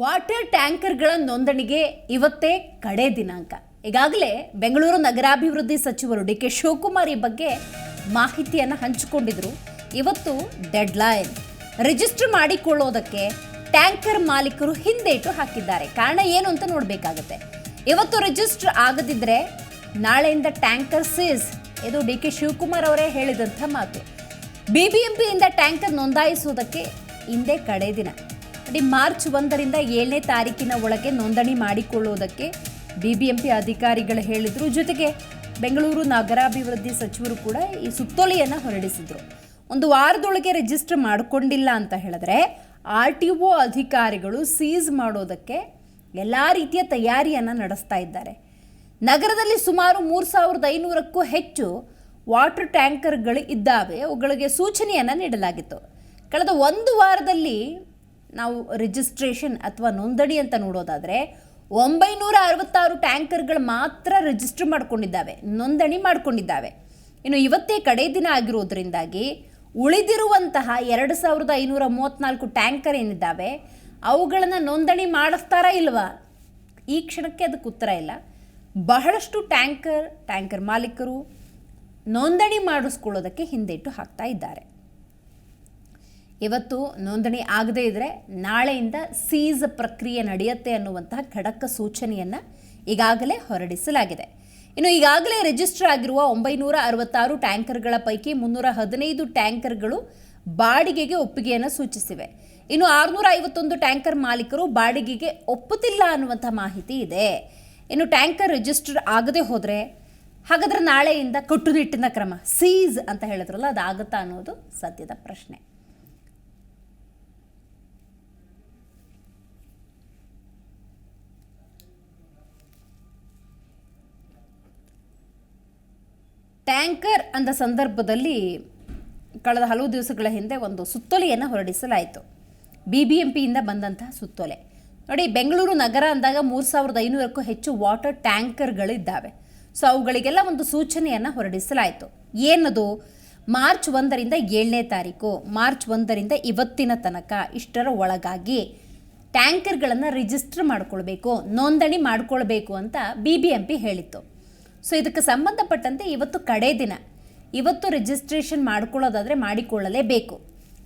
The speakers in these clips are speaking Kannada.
ವಾಟರ್ ಟ್ಯಾಂಕರ್ಗಳ ನೋಂದಣಿಗೆ ಇವತ್ತೇ ಕಡೆ ದಿನಾಂಕ. ಈಗಾಗಲೇ ಬೆಂಗಳೂರು ನಗರಾಭಿವೃದ್ಧಿ ಸಚಿವರು ಡಿ ಕೆ ಶಿವಕುಮಾರ್ ಬಗ್ಗೆ ಮಾಹಿತಿಯನ್ನು ಹಂಚಿಕೊಂಡಿದ್ರು. ಇವತ್ತು ಡೆಡ್ಲೈನ್. ರಿಜಿಸ್ಟರ್ ಮಾಡಿಕೊಳ್ಳೋದಕ್ಕೆ ಟ್ಯಾಂಕರ್ ಮಾಲೀಕರು ಹಿಂದೇಟು ಹಾಕಿದ್ದಾರೆ. ಕಾರಣ ಏನು ಅಂತ ನೋಡಬೇಕಾಗುತ್ತೆ. ಇವತ್ತು ರಿಜಿಸ್ಟರ್ ಆಗದಿದ್ರೆ ನಾಳೆಯಿಂದ ಟ್ಯಾಂಕರ್ ಸೀಸ್. ಇದು ಡಿ ಕೆ ಶಿವಕುಮಾರ್ ಅವರೇ ಹೇಳಿದಂಥ ಮಾತು. ಬಿ ಬಿ ಎಂ ಪಿಯಿಂದ ಟ್ಯಾಂಕರ್ ನೋಂದಾಯಿಸುವುದಕ್ಕೆ ಹಿಂದೆ ಕಡೆ ದಿನ. ನೋಡಿ ಮಾರ್ಚ್ ಒಂದರಿಂದ ಏಳನೇ ತಾರೀಕಿನ ಒಳಗೆ ನೋಂದಣಿ ಮಾಡಿಕೊಳ್ಳುವುದಕ್ಕೆ ಬಿಬಿಎಂಪಿ ಅಧಿಕಾರಿಗಳು ಹೇಳಿದರು. ಜೊತೆಗೆ ಬೆಂಗಳೂರು ನಗರಾಭಿವೃದ್ಧಿ ಸಚಿವರು ಕೂಡ ಈ ಸುತ್ತೋಲೆಯನ್ನು ಹೊರಡಿಸಿದ್ರು. ಒಂದು ವಾರದೊಳಗೆ ರಿಜಿಸ್ಟರ್ ಮಾಡಿಕೊಂಡಿಲ್ಲ ಅಂತ ಹೇಳಿದ್ರೆ ಆರ್ ಟಿ ಒ ಅಧಿಕಾರಿಗಳು ಸೀಸ್ ಮಾಡೋದಕ್ಕೆ ಎಲ್ಲ ರೀತಿಯ ತಯಾರಿಯನ್ನು ನಡೆಸ್ತಾ ಇದ್ದಾರೆ. ನಗರದಲ್ಲಿ ಸುಮಾರು ಮೂರು ಸಾವಿರದ ಐನೂರಕ್ಕೂ ಹೆಚ್ಚು ವಾಟರ್ ಟ್ಯಾಂಕರ್ಗಳು ಇದ್ದಾವೆ. ಅವುಗಳಿಗೆ ಸೂಚನೆಯನ್ನು ನೀಡಲಾಗಿತ್ತು. ಕಳೆದ ಒಂದು ವಾರದಲ್ಲಿ ನಾವು ರಿಜಿಸ್ಟ್ರೇಷನ್ ಅಥವಾ ನೋಂದಣಿ ಅಂತ ನೋಡೋದಾದರೆ ಒಂಬೈನೂರ ಅರವತ್ತಾರು ಟ್ಯಾಂಕರ್ಗಳು ಮಾತ್ರ ರಿಜಿಸ್ಟರ್ ಮಾಡ್ಕೊಂಡಿದ್ದಾವೆ, ನೋಂದಣಿ ಮಾಡ್ಕೊಂಡಿದ್ದಾವೆ. ಇನ್ನು ಇವತ್ತೇ ಕಡೆ ದಿನ ಆಗಿರೋದ್ರಿಂದಾಗಿ ಉಳಿದಿರುವಂತಹ ಎರಡು ಸಾವಿರದ ಐನೂರ ಮೂವತ್ತ್ನಾಲ್ಕು ಟ್ಯಾಂಕರ್ ಏನಿದ್ದಾವೆ, ಅವುಗಳನ್ನು ನೋಂದಣಿ ಮಾಡಿಸ್ತಾರಾ ಇಲ್ವಾ? ಈ ಕ್ಷಣಕ್ಕೆ ಅದಕ್ಕೆ ಉತ್ತರ ಇಲ್ಲ. ಬಹಳಷ್ಟು ಟ್ಯಾಂಕರ್ ಟ್ಯಾಂಕರ್ ಮಾಲೀಕರು ನೋಂದಣಿ ಮಾಡಿಸ್ಕೊಳ್ಳೋದಕ್ಕೆ ಹಿಂದೇಟು ಹಾಕ್ತಾ ಇದ್ದಾರೆ. ಇವತ್ತು ನೋಂದಣಿ ಆಗದೇ ಇದ್ದರೆ ನಾಳೆಯಿಂದ ಸೀಸ್ ಪ್ರಕ್ರಿಯೆ ನಡೆಯುತ್ತೆ ಅನ್ನುವಂತಹ ಖಡಕ ಸೂಚನೆಯನ್ನು ಈಗಾಗಲೇ ಹೊರಡಿಸಲಾಗಿದೆ. ಇನ್ನು ಈಗಾಗಲೇ ರಿಜಿಸ್ಟರ್ ಆಗಿರುವ ಒಂಬೈನೂರ ಅರವತ್ತಾರು ಟ್ಯಾಂಕರ್ಗಳ ಪೈಕಿ ಮುನ್ನೂರ ಹದಿನೈದು ಟ್ಯಾಂಕರ್ಗಳು ಬಾಡಿಗೆಗೆ ಒಪ್ಪಿಗೆಯನ್ನು ಸೂಚಿಸಿವೆ. ಇನ್ನು ಆರುನೂರ ಐವತ್ತೊಂದು ಟ್ಯಾಂಕರ್ ಮಾಲೀಕರು ಬಾಡಿಗೆಗೆ ಒಪ್ಪುತ್ತಿಲ್ಲ ಅನ್ನುವಂಥ ಮಾಹಿತಿ ಇದೆ. ಇನ್ನು ಟ್ಯಾಂಕರ್ ರಿಜಿಸ್ಟರ್ ಆಗದೆ ಹೋದರೆ ಹಾಗಾದ್ರೆ ನಾಳೆಯಿಂದ ಕಟ್ಟುನಿಟ್ಟಿನ ಕ್ರಮ, ಸೀಸ್ ಅಂತ ಹೇಳಿದ್ರಲ್ಲ ಅದು ಆಗುತ್ತಾ ಅನ್ನೋದು ಸದ್ಯದ ಪ್ರಶ್ನೆ. ಟ್ಯಾಂಕರ್ ಅಂದ ಸಂದರ್ಭದಲ್ಲಿ ಕಳೆದ ಹಲವು ದಿವಸಗಳ ಹಿಂದೆ ಒಂದು ಸುತ್ತೋಲೆಯನ್ನು ಹೊರಡಿಸಲಾಯಿತು. ಬಿ ಬಿ ಎಂ ಪಿಯಿಂದ ಬಂದಂತಹ ಸುತ್ತೋಲೆ. ನೋಡಿ, ಬೆಂಗಳೂರು ನಗರ ಅಂದಾಗ ಮೂರು ಸಾವಿರದ ಐನೂರಕ್ಕೂ ಹೆಚ್ಚು ವಾಟರ್ ಟ್ಯಾಂಕರ್ಗಳಿದ್ದಾವೆ. ಸೊ, ಅವುಗಳಿಗೆಲ್ಲ ಒಂದು ಸೂಚನೆಯನ್ನು ಹೊರಡಿಸಲಾಯಿತು. ಏನದು? ಮಾರ್ಚ್ ಒಂದರಿಂದ ಏಳನೇ ತಾರೀಕು, ಮಾರ್ಚ್ ಒಂದರಿಂದ ಇವತ್ತಿನ ತನಕ ಇಷ್ಟರ ಒಳಗಾಗಿ ಟ್ಯಾಂಕರ್ಗಳನ್ನು ರಿಜಿಸ್ಟರ್ ಮಾಡಿಕೊಳ್ಬೇಕು, ನೋಂದಣಿ ಮಾಡಿಕೊಳ್ಬೇಕು ಅಂತ ಬಿ ಬಿ ಎಂ ಪಿ ಹೇಳಿತ್ತು. ಸೊ ಇದಕ್ಕೆ ಸಂಬಂಧಪಟ್ಟಂತೆ ಇವತ್ತು ಕಡೆ ದಿನ. ಇವತ್ತು ರಿಜಿಸ್ಟ್ರೇಷನ್ ಮಾಡ್ಕೊಳ್ಳೋದಾದರೆ ಮಾಡಿಕೊಳ್ಳಲೇಬೇಕು.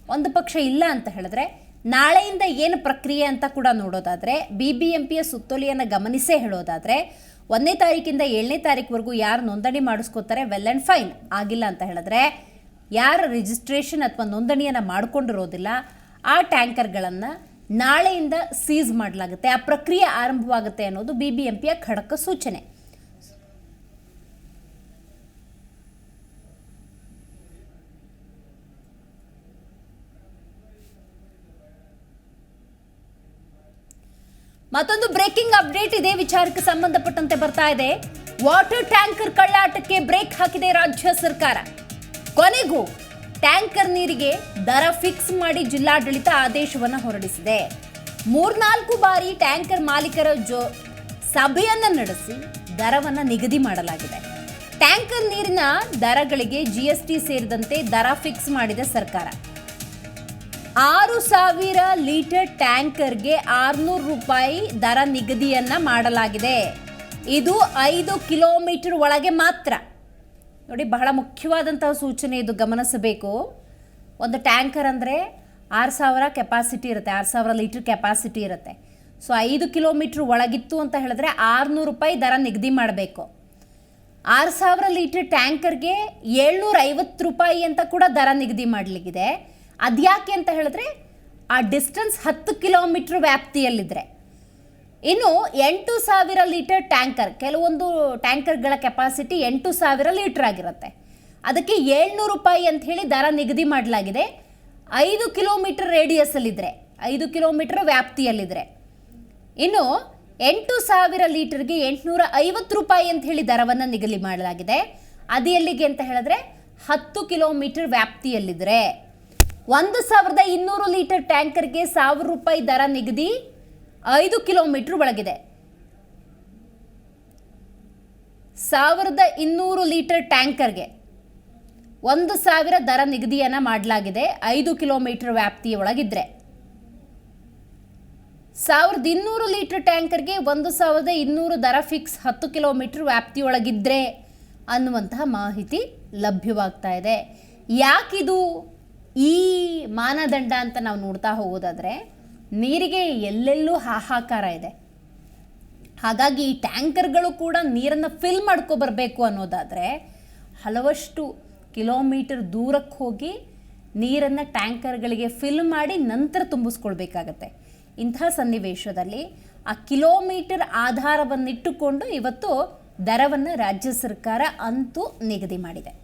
ಒಂದು ಪಕ್ಷ ಇಲ್ಲ ಅಂತ ಹೇಳಿದ್ರೆ, ನಾಳೆಯಿಂದ ಏನು ಪ್ರಕ್ರಿಯೆ ಅಂತ ಕೂಡ ನೋಡೋದಾದರೆ ಬಿ ಬಿ ಎಂ ಪಿಯ ಸುತ್ತೋಲೆಯನ್ನು ಗಮನಿಸೇ ಹೇಳೋದಾದರೆ, ಒಂದನೇ ತಾರೀಕಿಂದ ಏಳನೇ ತಾರೀಕುವರೆಗೂ ಯಾರು ನೋಂದಣಿ ಮಾಡಿಸ್ಕೋತಾರೆ ವೆಲ್ ಆ್ಯಂಡ್ ಫೈನ್ ಆಗಿಲ್ಲ ಅಂತ ಹೇಳಿದ್ರೆ, ಯಾರು ರಿಜಿಸ್ಟ್ರೇಷನ್ ಅಥವಾ ನೋಂದಣಿಯನ್ನು ಮಾಡಿಕೊಂಡಿರೋದಿಲ್ಲ, ಆ ಟ್ಯಾಂಕರ್ಗಳನ್ನು ನಾಳೆಯಿಂದ ಸೀಸ್ ಮಾಡಲಾಗುತ್ತೆ. ಆ ಪ್ರಕ್ರಿಯೆ ಆರಂಭವಾಗುತ್ತೆ ಅನ್ನೋದು ಬಿ ಬಿ ಎಂ ಪಿಯ ಖಡಕ ಸೂಚನೆ. ಮತ್ತೊಂದು ಬ್ರೇಕಿಂಗ್ ಅಪ್ಡೇಟ್ ಇದೆ. ವಿಚಾರಕ್ಕೆ ಸಂಬಂಧಪಟ್ಟಂತೆ ಬರ್ತಾ ಇದೆ. ವಾಟರ್ ಟ್ಯಾಂಕರ್ ಕಳ್ಳಾಟಕ್ಕೆ ಬ್ರೇಕ್ ಹಾಕಿದೆ ರಾಜ್ಯ ಸರ್ಕಾರ. ಕೊನೆಗೂ ಟ್ಯಾಂಕರ್ ನೀರಿಗೆ ದರ ಫಿಕ್ಸ್ ಮಾಡಿ ಜಿಲ್ಲಾಡಳಿತ ಆದೇಶವನ್ನು ಹೊರಡಿಸಿದೆ. ಮೂರ್ನಾಲ್ಕು ಬಾರಿ ಟ್ಯಾಂಕರ್ ಮಾಲೀಕರ ಜೊ ಸಭೆಯನ್ನು ನಡೆಸಿ ದರವನ್ನು ನಿಗದಿ ಮಾಡಲಾಗಿದೆ. ಟ್ಯಾಂಕರ್ ನೀರಿನ ದರಗಳಿಗೆ ಜಿಎಸ್ಟಿ ಸೇರಿದಂತೆ ದರ ಫಿಕ್ಸ್ ಮಾಡಿದೆ ಸರ್ಕಾರ. ಆರು ಸಾವಿರ ಲೀಟರ್ ಟ್ಯಾಂಕರ್ಗೆ ಆರುನೂರು ರೂಪಾಯಿ ದರ ನಿಗದಿಯನ್ನ ಮಾಡಲಾಗಿದೆ. ಇದು ಐದು ಕಿಲೋಮೀಟರ್ ಒಳಗೆ ಮಾತ್ರ. ನೋಡಿ, ಬಹಳ ಮುಖ್ಯವಾದಂತಹ ಸೂಚನೆ ಇದು, ಗಮನಿಸಬೇಕು. ಒಂದು ಟ್ಯಾಂಕರ್ ಅಂದರೆ ಆರು ಸಾವಿರ ಕೆಪಾಸಿಟಿ ಇರುತ್ತೆ, ಆರು ಸಾವಿರ ಲೀಟರ್ ಕೆಪಾಸಿಟಿ ಇರುತ್ತೆ. ಸೊ, ಐದು ಕಿಲೋಮೀಟ್ರ್ ಒಳಗಿತ್ತು ಅಂತ ಹೇಳಿದ್ರೆ ಆರುನೂರು ರೂಪಾಯಿ ದರ ನಿಗದಿ ಮಾಡಬೇಕು. ಆರು ಸಾವಿರ ಲೀಟರ್ ಟ್ಯಾಂಕರ್ಗೆ ಏಳ್ನೂರ ಐವತ್ತು ರೂಪಾಯಿ ಅಂತ ಕೂಡ ದರ ನಿಗದಿ ಮಾಡಲಿಕ್ಕಿದೆ. ಅದ್ಯಾಕೆ ಅಂತ ಹೇಳಿದ್ರೆ ಆ ಡಿಸ್ಟೆನ್ಸ್ ಹತ್ತು ಕಿಲೋಮೀಟ್ರ್ ವ್ಯಾಪ್ತಿಯಲ್ಲಿದ್ದರೆ ಇನ್ನು ಎಂಟು ಸಾವಿರ ಲೀಟರ್ ಟ್ಯಾಂಕರ್, ಕೆಲವೊಂದು ಟ್ಯಾಂಕರ್ಗಳ ಕೆಪಾಸಿಟಿ ಎಂಟು ಸಾವಿರ ಲೀಟರ್ ಆಗಿರುತ್ತೆ. ಅದಕ್ಕೆ ಏಳ್ನೂರು ರೂಪಾಯಿ ಅಂತ ಹೇಳಿ ದರ ನಿಗದಿ ಮಾಡಲಾಗಿದೆ. ಐದು ಕಿಲೋಮೀಟರ್ ರೇಡಿಯಸ್ಸಲ್ಲಿದ್ದರೆ ಐದು ಕಿಲೋಮೀಟರ್ ವ್ಯಾಪ್ತಿಯಲ್ಲಿದ್ದರೆ ಇನ್ನು ಎಂಟು ಸಾವಿರ ಲೀಟರ್ಗೆ ಎಂಟುನೂರ ಐವತ್ತು ರೂಪಾಯಿ ಅಂತ ಹೇಳಿ ದರವನ್ನು ನಿಗದಿ ಮಾಡಲಾಗಿದೆ. ಅದು ಎಲ್ಲಿಗೆ ಅಂತ ಹೇಳಿದ್ರೆ ಹತ್ತು ಕಿಲೋಮೀಟರ್ ವ್ಯಾಪ್ತಿಯಲ್ಲಿದ್ದರೆ ಒಂದು ಸಾವಿರದ ಇನ್ನೂರು ಲೀಟರ್ ಟ್ಯಾಂಕರ್ಗೆ ಸಾವಿರ ರೂಪಾಯಿ ದರ ನಿಗದಿ ಐದು ಕಿಲೋಮೀಟರ್ ಒಳಗಿದೆ. ಸಾವಿರದ ಇನ್ನೂರು ಲೀಟರ್ ಟ್ಯಾಂಕರ್ಗೆ ಒಂದು ಸಾವಿರ ದರ ನಿಗದಿಯನ್ನು ಮಾಡಲಾಗಿದೆ. ಐದು ಕಿಲೋಮೀಟರ್ ವ್ಯಾಪ್ತಿಯ ಒಳಗಿದ್ರೆ. ಸಾವಿರದ ಇನ್ನೂರು ಲೀಟರ್ ಟ್ಯಾಂಕರ್ಗೆ ಒಂದು ಸಾವಿರದ ಇನ್ನೂರು ದರ ಫಿಕ್ಸ್ ಹತ್ತು ಕಿಲೋಮೀಟರ್ ವ್ಯಾಪ್ತಿಯೊಳಗಿದ್ರೆ ಅನ್ನುವಂತಹ ಮಾಹಿತಿ ಲಭ್ಯವಾಗ್ತಾ ಇದೆ. ಯಾಕಿದು? ಈ ಮಾನದಂಡ ಅಂತ ನಾವು ನೋಡ್ತಾ ಹೋಗೋದಾದರೆ ನೀರಿಗೆ ಎಲ್ಲೆಲ್ಲೂ ಹಾಹಾಕಾರ ಇದೆ. ಹಾಗಾಗಿ ಈ ಟ್ಯಾಂಕರ್ಗಳು ಕೂಡ ನೀರನ್ನು ಫಿಲ್ ಮಾಡ್ಕೊ ಬರಬೇಕು ಅನ್ನೋದಾದರೆ ಹಲವಷ್ಟು ಕಿಲೋಮೀಟರ್ ದೂರಕ್ಕೆ ಹೋಗಿ ನೀರನ್ನು ಟ್ಯಾಂಕರ್ಗಳಿಗೆ ಫಿಲ್ ಮಾಡಿ ನಂತರ ತುಂಬಿಸ್ಕೊಳ್ಬೇಕಾಗತ್ತೆ. ಇಂಥ ಸನ್ನಿವೇಶದಲ್ಲಿ ಆ ಕಿಲೋಮೀಟರ್ ಆಧಾರವನ್ನಿಟ್ಟುಕೊಂಡು ಇವತ್ತು ದರವನ್ನು ರಾಜ್ಯ ಸರ್ಕಾರ ಅಂತೂ ನಿಗದಿ ಮಾಡಿದೆ.